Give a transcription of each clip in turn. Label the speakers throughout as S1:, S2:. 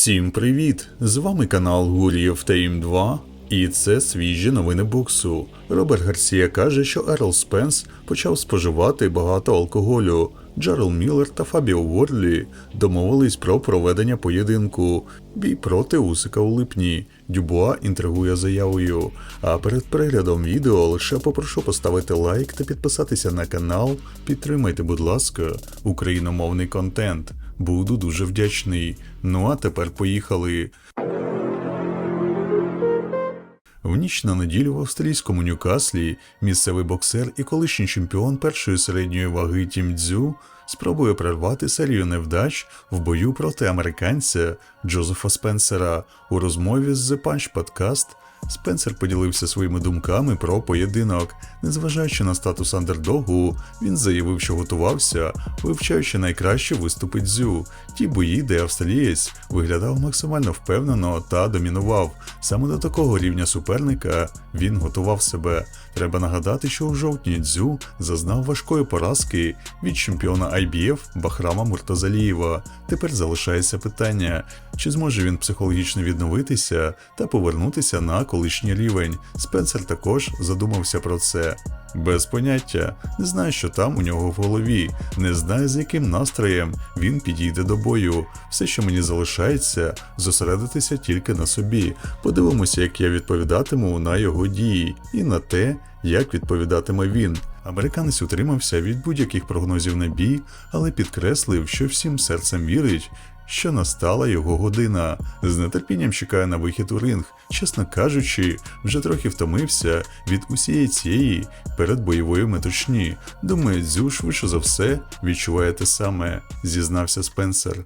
S1: Всім привіт! З вами канал Гурієв Тейм 2, і це свіжі новини боксу. Роберт Гарсія каже, що Ерл Спенс почав споживати багато алкоголю. Джерел Міллер та Фабіо Ворлі домовились про проведення поєдинку. Бій проти Усика у липні. Дюбуа інтригує заявою. А перед переглядом відео лише попрошу поставити лайк та підписатися на канал. Підтримайте, будь ласка, україномовний контент. Буду дуже вдячний. Ну а тепер поїхали. В ніч на неділю в австрійському Ньюкаслі місцевий боксер і колишній чемпіон першої середньої ваги Тім Дзю спробує прервати серію невдач в бою проти американця Джозефа Спенсера. У розмові з The Punch Podcast Спенсер поділився своїми думками про поєдинок. Незважаючи на статус андердогу, він заявив, що готувався, вивчаючи найкраще виступи дзю. Ті бої, де австралієць виглядав максимально впевнено та домінував. Саме до такого рівня суперника він готував себе. Треба нагадати, що у жовтні дзю зазнав важкої поразки від чемпіона IBF Бахрама Муртазалієва. Тепер залишається питання, чи зможе він психологічно відновитися та повернутися на колишній рівень. Спенсер також задумався про це. Без поняття, не знаю, що там у нього в голові, не знаю, з яким настроєм він підійде до бою. Все, що мені залишається, зосередитися тільки на собі. Подивимося, як я відповідатиму на його дії, і на те, як відповідатиме він. Американець утримався від будь-яких прогнозів на бій, але підкреслив, що всім серцем вірить, що настала його година. З нетерпінням чекає на вихід у ринг. Чесно кажучи, вже трохи втомився від усієї цієї передбойової метушні. Думаю, дзю швидше за все відчуває те саме, зізнався Спенсер.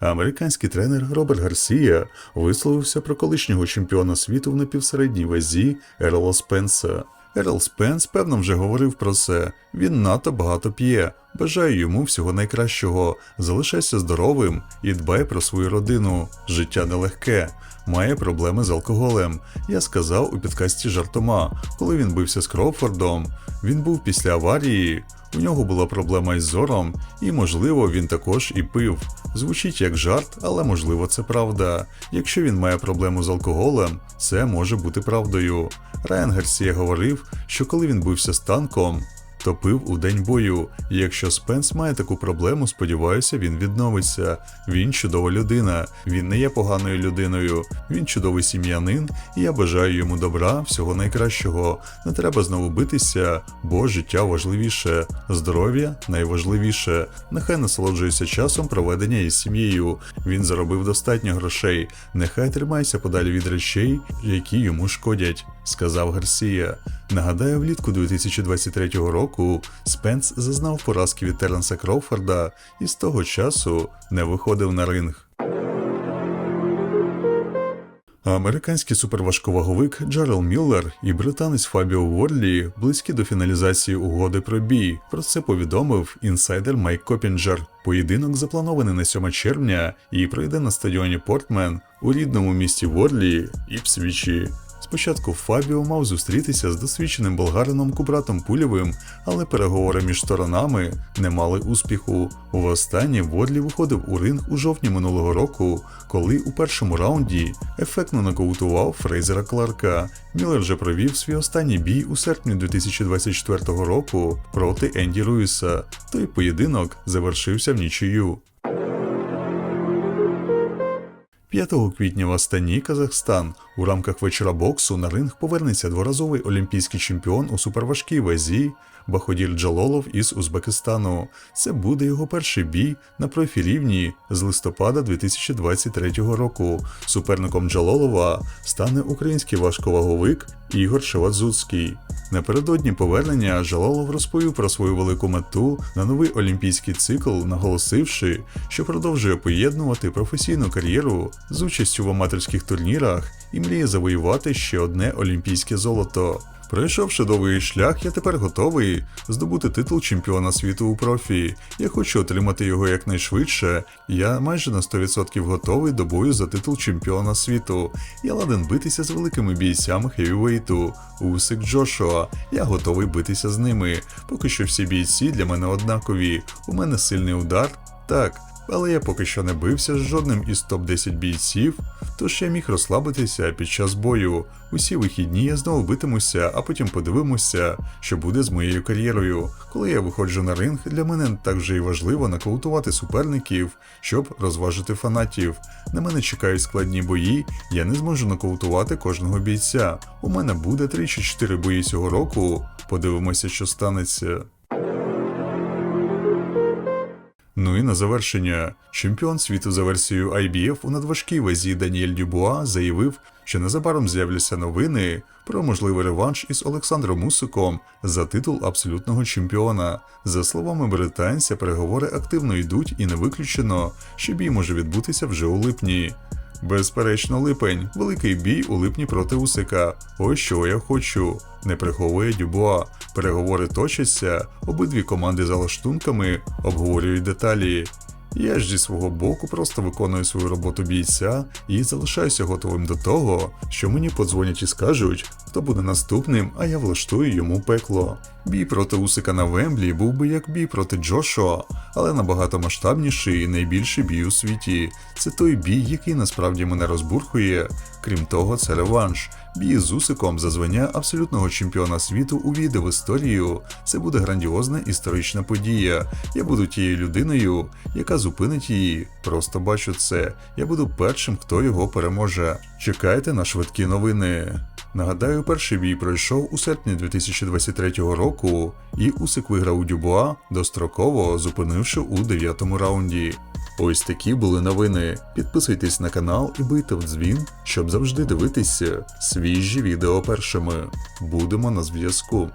S1: Американський тренер Роберт Гарсія висловився про колишнього чемпіона світу в напівсередній вазі Ерла Спенса. Ерл Спенс, певно, вже говорив про це. Він надто багато п'є. Бажаю йому всього найкращого. Залишайся здоровим і дбай про свою родину. Життя нелегке. Має проблеми з алкоголем. Я сказав у підкасті жартома, коли він бився з Кроуфордом. Він був після аварії. У нього була проблема із зором, і, можливо, він також і пив. Звучить як жарт, але можливо це правда. Якщо він має проблему з алкоголем, це може бути правдою. Райан Гарсія говорив, що коли він бився з танком, то пив у день бою. Якщо Спенс має таку проблему, сподіваюся, він відновиться. Він чудова людина, він не є поганою людиною, він чудовий сім'янин, і я бажаю йому добра, всього найкращого. Не треба знову битися, бо життя важливіше, здоров'я найважливіше. Нехай насолоджується часом проведення із сім'єю. Він заробив достатньо грошей. Нехай тримається подалі від речей, які йому шкодять, сказав Гарсія. Нагадаю, влітку 2023 року Спенс зазнав поразки від Теренса Кроуфорда і з того часу не виходив на ринг. Американський суперважковаговик Джерел Міллер і британець Фабіо Ворлі близькі до фіналізації угоди про бій. Про це повідомив інсайдер Майк Копінджер. Поєдинок запланований на 7 червня і пройде на стадіоні Портмен у рідному місті Ворлі Іпсвічі. Спочатку Фабіо мав зустрітися з досвідченим болгарином Кубратом Пульєвим, але переговори між сторонами не мали успіху. Востаннє Ворлі виходив у ринг у жовтні минулого року, коли у першому раунді ефектно нокаутував Фрейзера Кларка. Міллер вже провів свій останній бій у серпні 2024 року проти Енді Руїса. Той поєдинок завершився в нічию. 5 квітня в Астані, Казахстан, у рамках вечора боксу на ринг повернеться дворазовий олімпійський чемпіон у суперважкій вазі Баходір Джалолов із Узбекистану. Це буде його перший бій на профірівні з листопада 2023 року. Суперником Джалолова стане український важковаговик Ігор Шевадзуцький. Напередодні повернення Жалолов розповів про свою велику мету на новий олімпійський цикл, наголосивши, що продовжує поєднувати професійну кар'єру з участю в аматорських турнірах і мріє завоювати ще одне олімпійське золото. Пройшовши довгий шлях, я тепер готовий здобути титул чемпіона світу у профі. Я хочу отримати його якнайшвидше. Я майже на 100% готовий до бою за титул чемпіона світу. Я ладен битися з великими бійцями хевівейту, Усик Джошуа. Я готовий битися з ними. Поки що всі бійці для мене однакові. У мене сильний удар. Так, але я поки що не бився з жодним із топ-10 бійців, тож я міг розслабитися під час бою. Усі вихідні я знову битимуся, а потім подивимося, що буде з моєю кар'єрою. Коли я виходжу на ринг, для мене так вже і важливо нокаутувати суперників, щоб розважити фанатів. На мене чекають складні бої, я не зможу нокаутувати кожного бійця. У мене буде 3 чи 4 бої цього року. Подивимося, що станеться. Ну і на завершення, чемпіон світу за версією IBF у надважкій вазі Даніель Дюбуа заявив, що незабаром з'являться новини про можливий реванш із Олександром Мусиком за титул абсолютного чемпіона. За словами британця, переговори активно йдуть і не виключено, що бій може відбутися вже у липні. Безперечно, липень, великий бій у липні проти Усика. Ось що я хочу. Не приховує Дюбуа. Переговори точаться, обидві команди за лаштунками обговорюють деталі. Я ж зі свого боку просто виконую свою роботу бійця і залишаюся готовим до того, що мені подзвонять і скажуть, хто буде наступним, а я влаштую йому пекло. Бій проти Усика на Вемблі був би як бій проти Джошуа, але набагато масштабніший і найбільший бій у світі. Це той бій, який насправді мене розбурхує. Крім того, це реванш. Бій з Усиком за звання абсолютного чемпіона світу увійде в історію. Це буде грандіозна історична подія. Я буду тією людиною, яка зупинить її. Просто бачу це. Я буду першим, хто його переможе. Чекайте на швидкі новини. Нагадаю, перший бій пройшов у серпні 2023 року, і Усик виграв у Дюбуа, достроково зупинивши у дев'ятому раунді. Ось такі були новини. Підписуйтесь на канал і бийте в дзвін, щоб завжди дивитися свіжі відео першими. Будемо на зв'язку.